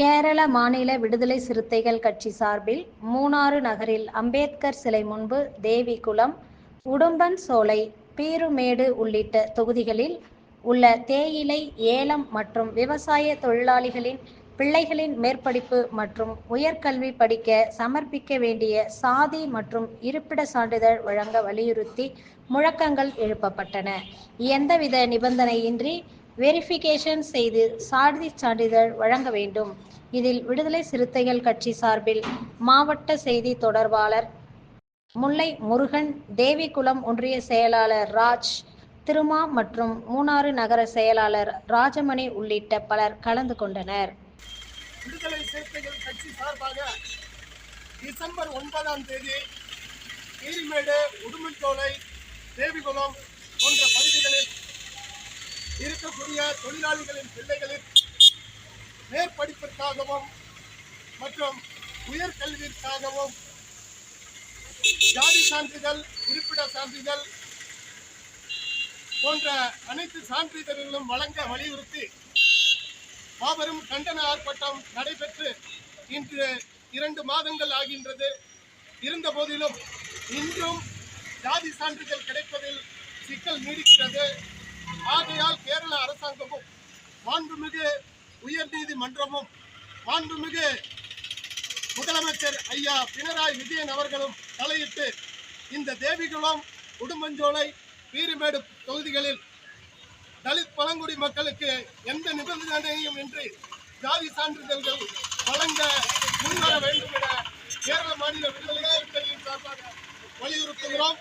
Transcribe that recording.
கேரள மாநில விடுதலை சிறுத்தைகள் கட்சி சார்பில் மூணாறு நகரில் அம்பேத்கர் சிலை முன்பு தேவிகுளம் உடும்பன் சோலை பீருமேடு உள்ளிட்ட தொகுதிகளில் உள்ள தேயிலை ஏலம் மற்றும் விவசாய தொழிலாளிகளின் பிள்ளைகளின் மேற்படிப்பு மற்றும் உயர்கல்வி படிக்க சமர்ப்பிக்க வேண்டிய சாதி மற்றும் இருப்பிட சான்றிதழ் வழங்க வலியுறுத்தி முழக்கங்கள் எழுப்பப்பட்டன. எந்தவித நிபந்தனையின்றி வெரிஃபிகேஷன் செய்து சாதி சான்றிதழ் வழங்க வேண்டும். இதில் விடுதலை சிறுத்தைகள் கட்சி சார்பில் மாவட்ட செய்தி தொடர்பாளர் முல்லை முருகன் தேவிகுளம் ஒன்றிய செயலாளர் ராஜ் திருமா மற்றும் மூணாறு நகர செயலாளர் ராஜமணி உள்ளிட்ட பலர் கலந்து கொண்டனர். விடுதலை சிறுத்தைகள் கட்சி சார்பாக டிசம்பர் ஒன்பதாம் தேதி கீரிமேடு உடுமன்சோலை தேவிகுளம் போன்ற பகுதிகளில் இருக்கக்கூடிய தொழிலாளிகளின் பிள்ளைகளின் மேற்படிப்பிற்காகவும் மற்றும் உயர்கல்விற்காகவும் ஜாதி சான்றிதழ் இருப்பிட சான்றிதழ் போன்ற அனைத்து சான்றிதழ்களும் வழங்க வலியுறுத்தி மாபெரும் கண்டன ஆர்ப்பாட்டம் நடைபெற்று இன்று இரண்டு மாதங்கள் ஆகின்றது. இருந்த போதிலும் இன்றும் ஜாதி சான்றிதழ் கிடைப்பதில் சிக்கல் நீடிக்கிறது. ஆகையால் அரசாங்கமும் மாண்புமிகு உயர்நீதிமன்றமும் மாண்புமிகு முதலமைச்சர் ஐயா பினராயி விஜயன் அவர்களும் தலையிட்டு இந்த தேவிகுளம் உடுமஞ்சோலை பீரிமேடு தொகுதிகளில் தலித் பழங்குடி மக்களுக்கு எந்த நிபந்தனையும் இன்றி ஜாதி சான்றிதழ்கள் வழங்க முன்வர வேண்டும் என கேரள மாநில விடுதலை சார்பாக வலியுறுத்துகிறோம்.